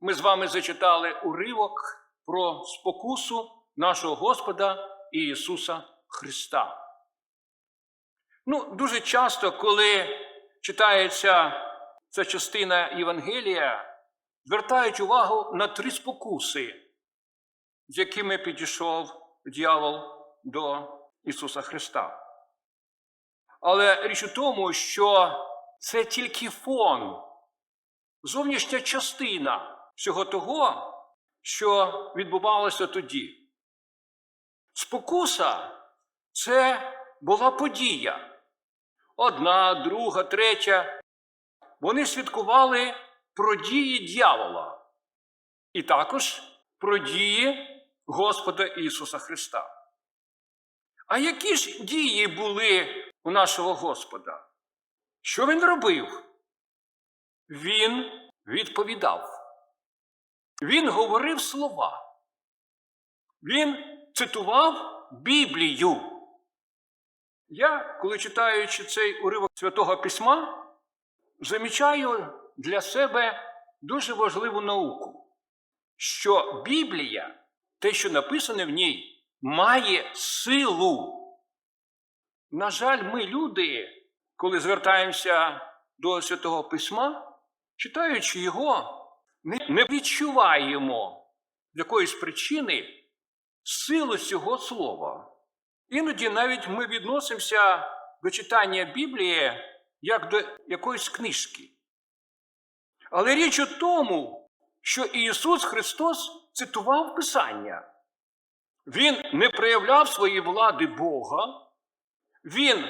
ми з вами зачитали уривок про спокусу нашого Господа Ісуса Христа. Ну, дуже часто, коли читається ця частина Євангелія, звертають увагу на три спокуси, з якими підійшов дьявол до Ісуса Христа. Але річ у тому, що це тільки фон, зовнішня частина всього того, що відбувалося тоді. Спокуса це була подія. Одна, друга, третя. Вони святкували про дії дьявола і також про дії Господа Ісуса Христа. А які ж дії були у нашого Господа? Що він робив? Він відповідав. Він говорив слова. Він цитував Біблію. Я, коли читаючи цей уривок Святого Письма, замічаю для себе дуже важливу науку, що Біблія, те, що написане в ній, має силу. На жаль, ми, люди, коли звертаємося до Святого Письма, читаючи його, не- відчуваємо якоїсь причини силу цього слова. Іноді навіть ми відносимося до читання Біблії як до якоїсь книжки. Але річ у тому, що Ісус Христос цитував Писання. Він не проявляв своєї влади Бога, Він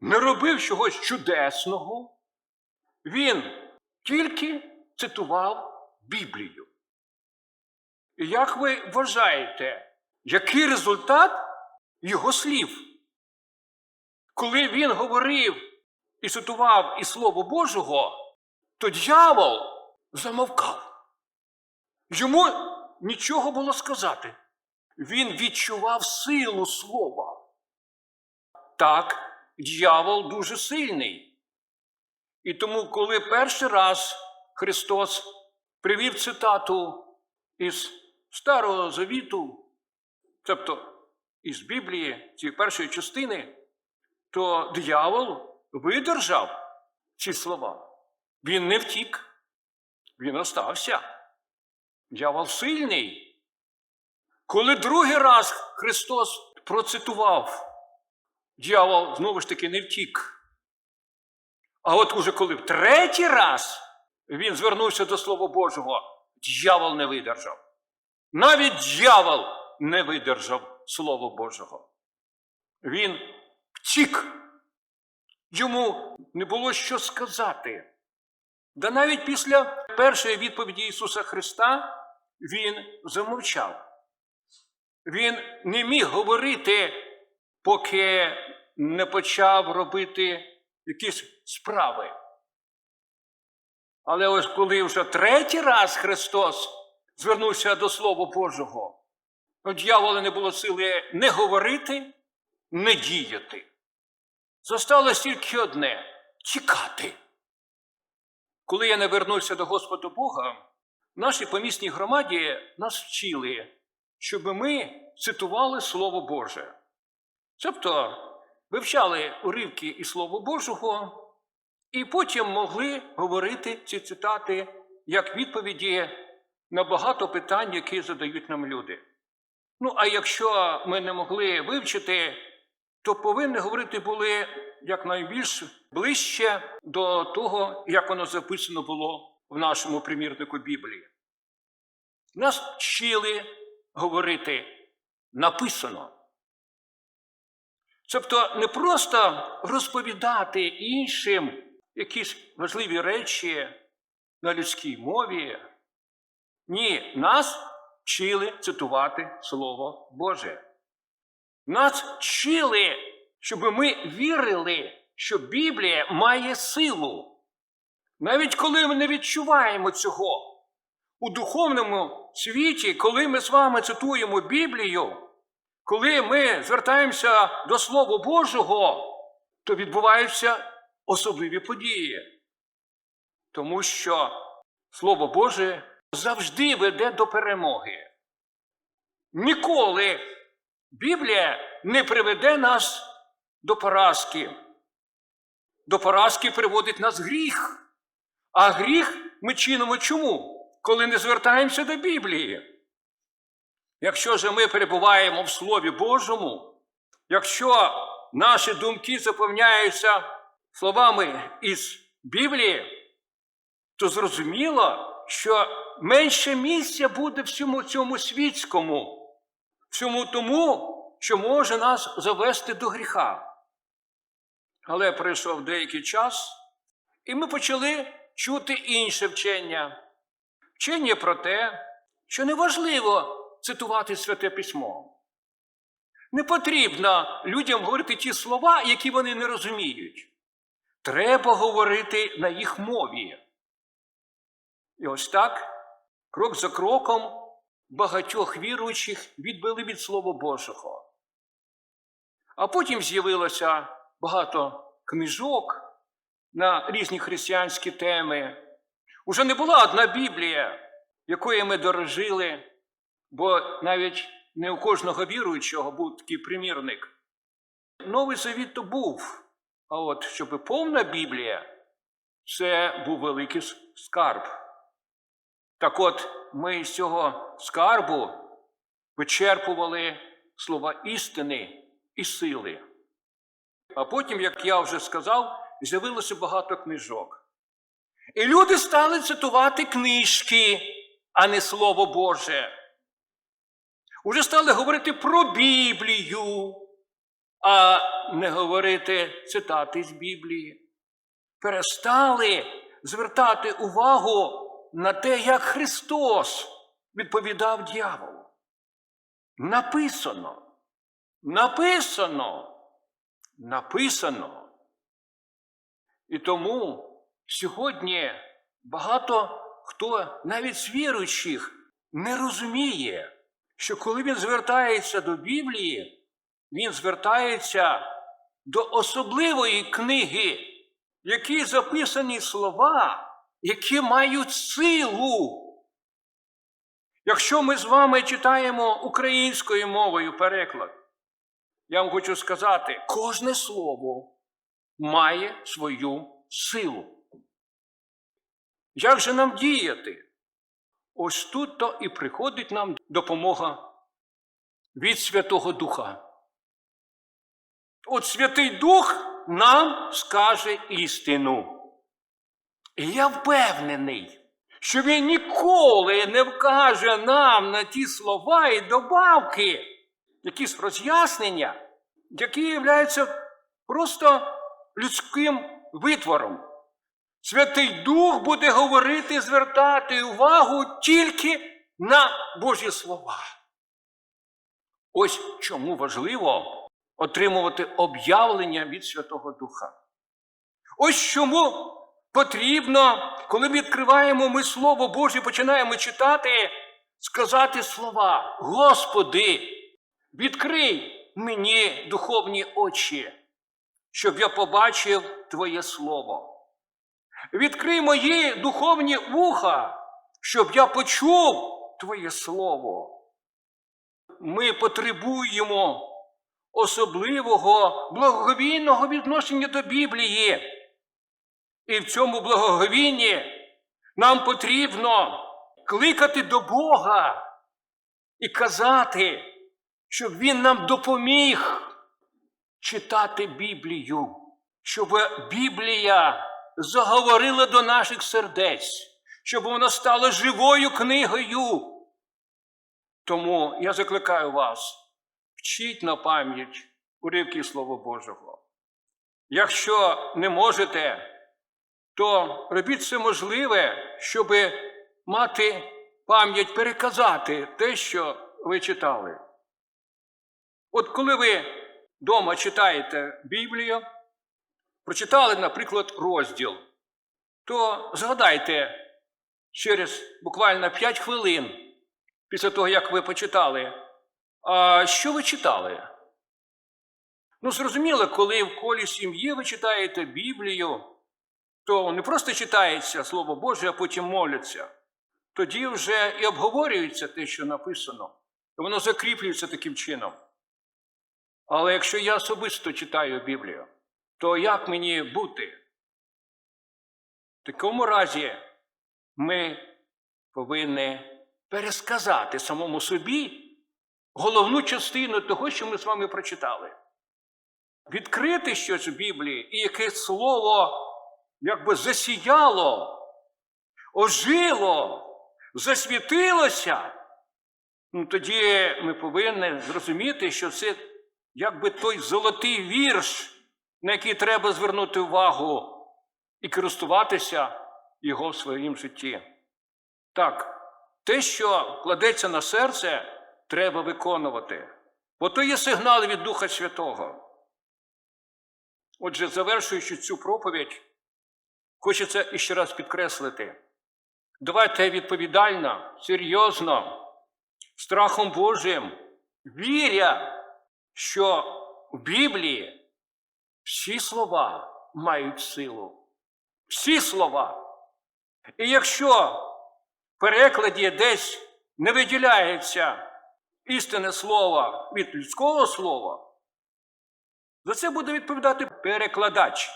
не робив чогось чудесного, Він тільки цитував Біблію. І як ви вважаєте, який результат його слів? Коли він говорив і цитував із Слова Божого, то дьявол замовкав. Йому нічого було сказати. Він відчував силу слова. Так, дьявол дуже сильний. І тому, коли перший раз Христос привів цитату із Старого Завіту, тобто із Біблії, цієї першої частини, то диявол видержав ці слова. Він не втік, він остався. Дьявол сильний. Коли другий раз Христос процитував, дьявол знову ж таки не втік. А от уже коли в третій раз він звернувся до Слова Божого, дьявол не видержав. Навіть дьявол не видержав Слова Божого. Він втік. Йому не було що сказати. Да навіть після першої відповіді Ісуса Христа Він замовчав. Він не міг говорити, поки не почав робити якісь справи. Але ось коли вже третій раз Христос звернувся до Слова Божого, у дьявола не було сили не говорити, не діяти. Зосталось тільки одне чекати. Коли я не вернувся до Господа Бога, в нашій помісній громаді нас вчили, щоб ми цитували Слово Боже. Тобто вивчали уривки із Слова Божого, і потім могли говорити ці цитати як відповіді на багато питань, які задають нам люди. Ну, а якщо ми не могли вивчити, то повинні говорити були якнайбільш ближче до того, як воно записано було в нашому примірнику Біблії. Нас вчили говорити написано. Тобто не просто розповідати іншим якісь важливі речі на людській мові. Ні, нас вчили цитувати Слово Боже. Нас вчили, щоб ми вірили, що Біблія має силу. Навіть коли ми не відчуваємо цього. У духовному світі, коли ми з вами цитуємо Біблію, коли ми звертаємося до Слова Божого, то відбуваються особливі події. Тому що Слово Боже завжди веде до перемоги. Ніколи Біблія не приведе нас до поразки. До поразки приводить нас гріх. А гріх ми чинимо чому? Коли не звертаємося до Біблії. Якщо же ми перебуваємо в Слові Божому, якщо наші думки заповняються словами із Біблії, то зрозуміло, що менше місця буде всьому цьому світському, всьому тому, що може нас завести до гріха. Але прийшов деякий час, і ми почали чути інше вчення. Вчення про те, що неважливо цитувати святе письмо. Не потрібно людям говорити ті слова, які вони не розуміють. Треба говорити на їх мові. І ось так, крок за кроком, багатьох віруючих відбили від Слова Божого. А потім з'явилося багато книжок на різні християнські теми. Уже не була одна Біблія, якою ми дорожили, бо навіть не у кожного віруючого був такий примірник. Новий Завіт то був, а от щоб повна Біблія, це був великий скарб. Так от ми з цього скарбу вичерпували слова істини і сили. А потім, як я вже сказав, з'явилося багато книжок. І люди стали цитувати книжки, а не Слово Боже. Уже стали говорити про Біблію, а не говорити цитати з Біблії. Перестали звертати увагу на те, як Христос відповідав дьяволу. Написано, написано, написано. І тому сьогодні багато хто навіть з віруючих не розуміє, що коли він звертається до Біблії, він звертається до особливої книги, в якій записані слова, які мають силу. Якщо ми з вами читаємо українською мовою переклад, я вам хочу сказати, кожне слово має свою силу. Як же нам діяти? Ось тут то і приходить нам допомога від Святого Духа. От Святий Дух нам скаже істину. І я впевнений, що він ніколи не вкаже нам на ті слова і добавки, якісь роз'яснення, які являються просто людським витвором. Святий Дух буде говорити, звертати увагу тільки на Божі слова. Ось чому важливо отримувати об'явлення від Святого Духа. Ось чому потрібно, коли ми відкриваємо ми Слово Боже починаємо читати, сказати слова: Господи, відкрий мені духовні очі, щоб я побачив Твоє Слово. Відкрий мої духовні вуха, щоб я почув Твоє Слово. Ми потребуємо особливого благоговійного відношення до Біблії. І в цьому благоговінні нам потрібно кликати до Бога і казати, щоб Він нам допоміг читати Біблію, щоб Біблія заговорила до наших сердець, щоб вона стала живою книгою. Тому я закликаю вас, вчіть на пам'ять уривки Слова Божого. Якщо не можете, то робіть все можливе, щоб мати пам'ять переказати те, що ви читали. От коли ви вдома читаєте Біблію, прочитали, наприклад, розділ, то згадайте через буквально 5 хвилин після того, як ви почитали, а що ви читали? Ну, зрозуміло, коли в колі сім'ї ви читаєте Біблію, то не просто читається Слово Боже, а потім моляться. тоді вже і обговорюється те, що написано, і воно закріплюється таким чином. Але якщо я особисто читаю Біблію, то як мені бути? В такому разі ми повинні пересказати самому собі головну частину того, що ми з вами прочитали. Відкрити щось у Біблії і яке слово якби засіяло, ожило, засвітилося, ну, тоді ми повинні зрозуміти, що це якби той золотий вірш, на який треба звернути увагу і користуватися його в своїм житті. Так, те, що кладеться на серце, треба виконувати. Бо то є сигнал від Духа Святого. Отже, завершуючи цю проповідь, хочеться іще раз підкреслити. Давайте відповідально, серйозно, страхом Божим, віря, що в Біблії всі слова мають силу. Всі слова. І якщо в перекладі десь не виділяється істинне слово від людського слова, за це буде відповідати перекладач.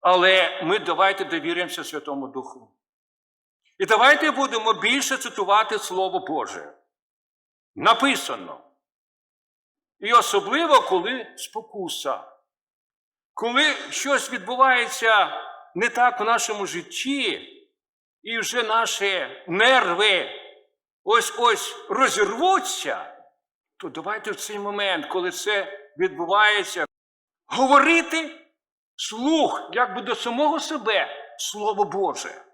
Але ми давайте довіримося Святому Духу. І давайте будемо більше цитувати Слово Боже. Написано. І особливо, коли спокуса. Коли щось відбувається не так в нашому житті, і вже наші нерви ось ось розірвуться, то давайте в цей момент, коли це відбувається, говорити слух, якби до самого себе, Слово Боже.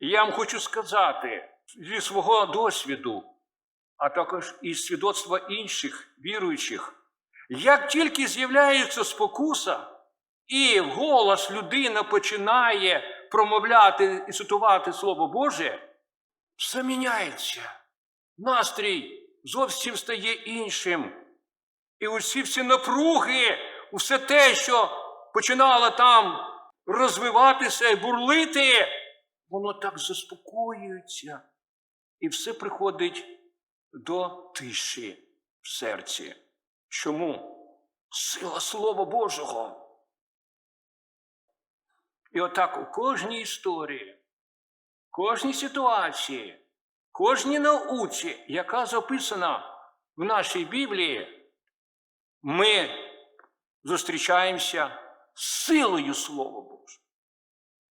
І я вам хочу сказати зі свого досвіду, а також із свідоцтва інших віруючих, як тільки з'являється спокуса, і голос людина починає промовляти і цитувати Слово Боже, все міняється. Настрій зовсім стає іншим. І усі всі напруги, усе те, що починало там розвиватися і бурлити, воно так заспокоюється. І все приходить до тиші в серці. Чому? Сила Слова Божого. І отак у кожній історії, кожній ситуації, кожній науці, яка записана в нашій Біблії, ми зустрічаємося з силою Слова Божого.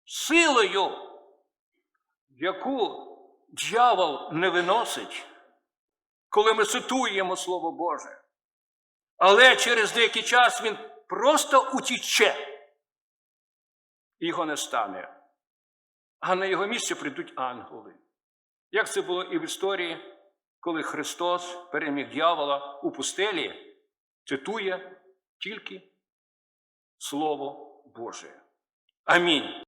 Силою, яку дьявол не виносить, коли ми цитуємо Слово Боже. Але через деякий час він просто утіче, його не стане. А на його місце прийдуть ангели. Як це було і в історії, коли Христос переміг дьявола у пустелі, цитує тільки Слово Боже. Амінь.